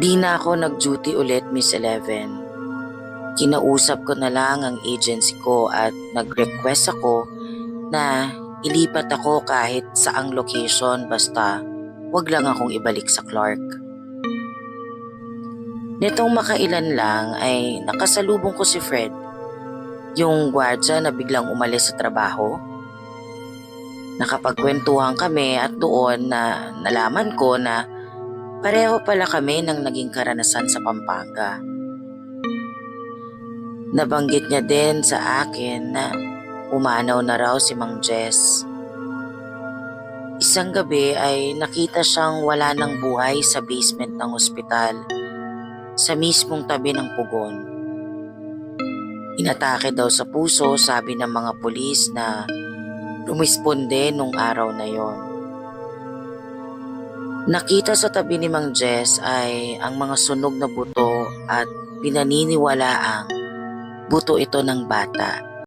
Di na ako nag-duty ulit, Miss Eleven. Kinausap ko na lang ang agency ko at nag-request ako na ilipat ako kahit saang location basta wag lang akong ibalik sa Clark. Nitong makailan lang ay nakasalubong ko si Fred, yung gwardya na biglang umalis sa trabaho. Nakapagkwentuhan kami at doon na nalaman ko na pareho pala kami ng naging karanasan sa Pampanga. Nabanggit niya din sa akin na umanaw na raw si Mang Jess. Isang gabi ay nakita siyang wala ng buhay sa basement ng ospital sa mismong tabi ng pugon. Inatake daw sa puso sabi ng mga pulis na lumisponde nung araw na yon. Nakita sa tabi ni Mang Jess ay ang mga sunog na buto at pinaniniwalaang buto ito ng bata.